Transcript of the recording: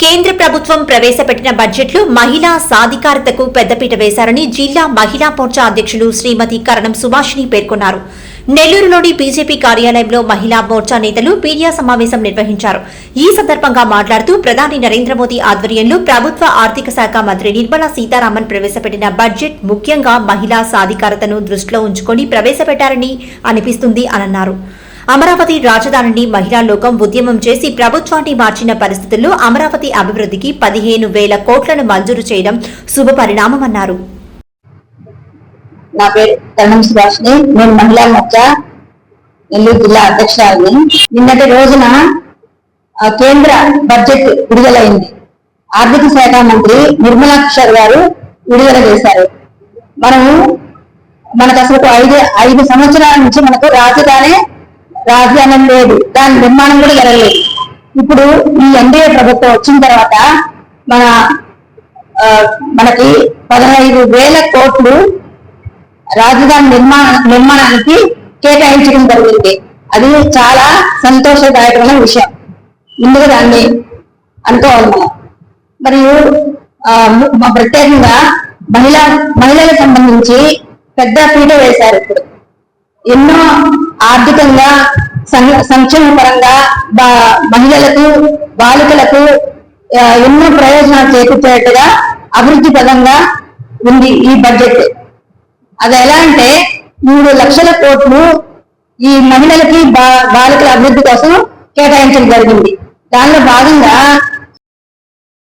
కేంద్ర ప్రభుత్వం ప్రవేశపెట్టిన బడ్జెట్లో మహిళా సాధికారతకు పెద్దపీట వేశారని జిల్లా మహిళా మోర్చా అధ్యక్షులు శ్రీమతి కరణం సుభాషిణి పేర్కొన్నారు. నెల్లూరులోని బీజేపీ కార్యాలయంలో మహిళా మోర్చా నేతలు మీడియా సమావేశం నిర్వహించారు. ఈ సందర్భంగా మాట్లాడుతూ ప్రధాని నరేంద్ర మోదీ ఆధ్వర్యంలో ప్రభుత్వ ఆర్థిక శాఖ మంత్రి నిర్మలా సీతారామన్ ప్రవేశపెట్టిన బడ్జెట్ ముఖ్యంగా మహిళా సాధికారతను దృష్టిలో ఉంచుకొని ప్రవేశపెట్టారని అనిపిస్తుంది అనన్నారు అమరావతి రాజధానిని మహిళా లోకం ఉద్యమం చేసి ప్రభుత్వాన్ని మార్చిన పరిస్థితుల్లో అమరావతి అభివృద్ధికి పదిహేను వేల కోట్లను మంజూరు చేయడం శుభ పరిణామమన్నారు. నా పేరు కరణం సుభాష్ని నేను మహిళా మోర్చా నెల్లూరు జిల్లా అధ్యక్షురాలిని. నిన్నటి రోజున కేంద్ర బడ్జెట్ విడుదలైంది. ఆర్థిక శాఖ మంత్రి నిర్మలా కిషోర్ గారు విడుదల చేశారు. మనము మనకు అసలు ఐదు ఐదు సంవత్సరాల నుంచి మనకు రాజధాని రాజధాని లేదు. దాని నిర్మాణం కూడా జరగలేదు. ఇప్పుడు ఈ ఎన్డీఏ ప్రభుత్వం వచ్చిన తర్వాత మన మనకి పదహైదు వేల కోట్లు రాజధాని నిర్మాణ నిర్మాణానికి కేటాయించడం జరిగింది. అది చాలా సంతోషదాయకమైన విషయం. ముందుగా దాన్ని అనుకోవాలి మనం మరియు మా ప్రత్యేకంగా మహిళా మహిళలకు సంబంధించి పెద్ద పీట వేశారు ఇప్పుడు. ఎన్నో ఆర్థికంగా సం- సంక్షేమ పరంగా బా- మహిళలకు బాలికలకు ఎన్నో ప్రయోజనాలు చేకూర్చేట్టుగా అభివృద్ధి పదంగా ఉంది ఈ బడ్జెట్. అది ఎలా అంటే మూడు లక్షల కోట్లు ఈ మహిళలకి బా- బాలికల అభివృద్ధి కోసం కేటాయించడం జరిగింది. దానిలో భాగంగా